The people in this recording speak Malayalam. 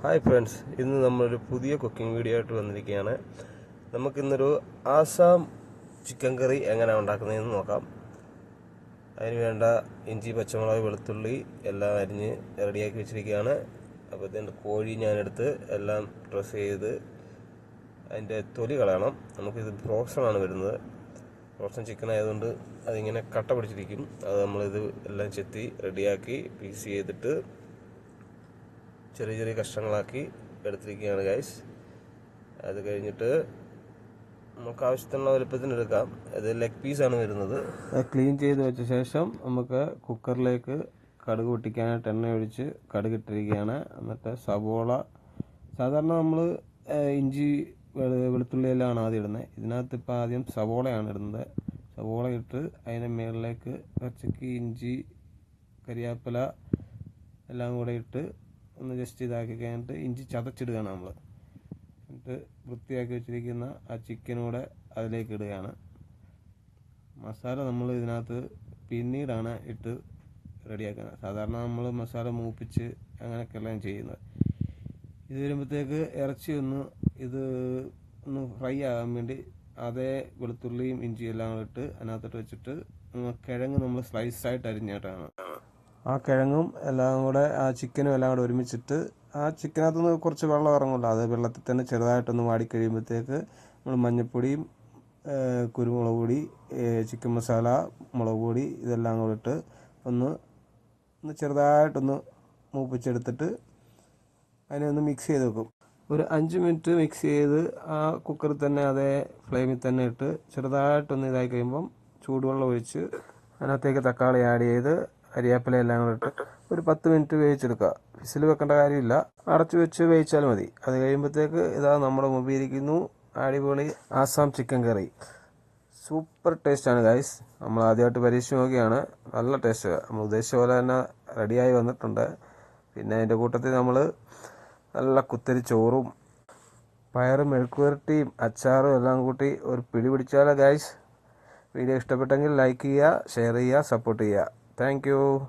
ഹായ് ഫ്രണ്ട്സ് ഇന്ന് നമ്മളൊരു പുതിയ കുക്കിംഗ് വീഡിയോ ആയിട്ട് വന്നിരിക്കുകയാണ്. നമുക്കിന്നൊരു ആസാം ചിക്കൻ കറി എങ്ങനെയാണ് ഉണ്ടാക്കുന്നതെന്ന് നോക്കാം. അതിന് വേണ്ട ഇഞ്ചി പച്ചമുളക് വെളുത്തുള്ളി എല്ലാം അരിഞ്ഞ് റെഡിയാക്കി വെച്ചിരിക്കുകയാണ്. അപ്പോൾ ഇതിന്റെ കോഴി ഞാനെടുത്ത് എല്ലാം ഡ്രസ്സ് ചെയ്ത് അതിന്റെ തൊലി കളയണം. നമുക്കിത് ബ്രോസണാണ് വരുന്നത്. ഫ്രോസൺ ചിക്കൻ ആയതുകൊണ്ട് അതിങ്ങനെ കട്ട പിടിച്ചിരിക്കും. അത് നമ്മളിത് എല്ലാം ചെത്തി റെഡിയാക്കി പീസ് ചെയ്തിട്ട് ചെറിയ ചെറിയ കഷ്ണങ്ങളാക്കി എടുത്തിരിക്കുകയാണ് ഗൈസ് അത് കഴിഞ്ഞിട്ട് നമുക്ക് ആവശ്യത്തിനുള്ള വലുപ്പത്തിന് എടുക്കാം. ഇത് ലെഗ് പീസാണ് വരുന്നത്. ക്ലീൻ ചെയ്ത് വെച്ച ശേഷം നമുക്ക് കുക്കറിലേക്ക് കടുക് പൊട്ടിക്കാനായിട്ട് എണ്ണ ഒഴിച്ച് കടുക് ഇട്ടിരിക്കുകയാണ്. എന്നിട്ട് സവോള സാധാരണ നമ്മൾ ഇഞ്ചി വെളുത്തുള്ളിയെല്ലാം വെളുത്തുള്ളി ആദ്യം ഇടുന്നത്. ഇതിനകത്ത് ഇപ്പോൾ ആദ്യം സവോളയാണ് ഇടുന്നത്. സവോള ഇട്ട് അതിന്റെ മുകളിലേക്ക് പച്ചക്ക് ഇഞ്ചി കരിയാപ്പില എല്ലാം കൂടെ ഇട്ട് ഒന്ന് ജസ്റ്റ് ഇതാക്കി കഴിഞ്ഞിട്ട് ഇഞ്ചി ചതച്ചിടുകയാണ് നമ്മൾ എന്നിട്ട് വൃത്തിയാക്കി വെച്ചിരിക്കുന്ന ആ ചിക്കനൂടെ അതിലേക്ക് ഇടുകയാണ്. മസാല നമ്മൾ ഇതിനകത്ത് പിന്നീടാണ് ഇട്ട് റെഡിയാക്കുന്നത്. സാധാരണ നമ്മൾ മസാല മൂപ്പിച്ച് അങ്ങനെയൊക്കെല്ലാം ചെയ്യുന്നത്. ഇത് വരുമ്പോഴത്തേക്ക് ഇറച്ചി ഒന്ന് ഇത് ഒന്ന് ഫ്രൈ ആകാൻ വേണ്ടി അതേ വെളുത്തുള്ളിയും ഇഞ്ചിയും എല്ലാം ഇട്ട് അതിനകത്തോട്ട് വെച്ചിട്ട് കിഴങ്ങ് നമ്മൾ സ്ലൈസായിട്ട് അരിഞ്ഞിട്ടാണ്. ആ കിഴങ്ങും എല്ലാം കൂടെ ആ ചിക്കനും എല്ലാം കൂടെ ഒരുമിച്ചിട്ട് ആ ചിക്കനകത്തുനിന്ന് കുറച്ച് വെള്ളം ഇറങ്ങുമല്ലോ. അത് വെള്ളത്തിൽ തന്നെ ചെറുതായിട്ടൊന്ന് വാടി കഴിയുമ്പോഴത്തേക്ക് നമ്മൾ മഞ്ഞൾപ്പൊടിയും കുരുമുളക് പൊടി ചിക്കൻ മസാല മുളക് പൊടി ഇതെല്ലാം കൂടെ ഇട്ട് ഒന്ന് ഒന്ന് ചെറുതായിട്ടൊന്ന് മൂപ്പിച്ചെടുത്തിട്ട് അതിനെ ഒന്ന് മിക്സ് ചെയ്ത് വെക്കും. ഒരു അഞ്ച് മിനിറ്റ് മിക്സ് ചെയ്ത് ആ കുക്കറിൽ തന്നെ അതേ ഫ്ലെയിമിൽ തന്നെ ഇട്ട് ചെറുതായിട്ടൊന്ന് ഇതായി കഴിയുമ്പം ചൂടുവെള്ളം ഒഴിച്ച് അതിനകത്തേക്ക് തക്കാളി ആഡ് ചെയ്ത് കരിയാപ്പില എല്ലാം കൂടെ ഇട്ട് ഒരു പത്ത് മിനിറ്റ് വേവിച്ചെടുക്കുക. വിസിൽ വെക്കേണ്ട കാര്യമില്ല. അടച്ചു വെച്ച് വേവിച്ചാൽ മതി. അത് കഴിയുമ്പോഴത്തേക്ക് ഇതാ നമ്മുടെ മുമ്പിൽ ഇരിക്കുന്നു അടിപൊളി ആസാം ചിക്കൻ കറി. സൂപ്പർ ടേസ്റ്റാണ് ഗൈസ്. നമ്മൾ ആദ്യമായിട്ട് പരീക്ഷ നോക്കിയാണ്. നല്ല ടേസ്റ്റ്. നമ്മൾ ഉദ്ദേശിച്ച പോലെ തന്നെ റെഡിയായി വന്നിട്ടുണ്ട്. പിന്നെ അതിന്റെ കൂട്ടത്തിൽ നമ്മൾ നല്ല കുത്തരി ചോറും പയറും മെഴുക്കുവരട്ടിയും അച്ചാറും എല്ലാം കൂട്ടി ഒരു പിടി പിടിച്ചാലോ ഗൈസ്. വീഡിയോ ഇഷ്ടപ്പെട്ടെങ്കിൽ ലൈക്ക് ചെയ്യുക ഷെയർ ചെയ്യുക സപ്പോർട്ട് ചെയ്യുക. Thank you.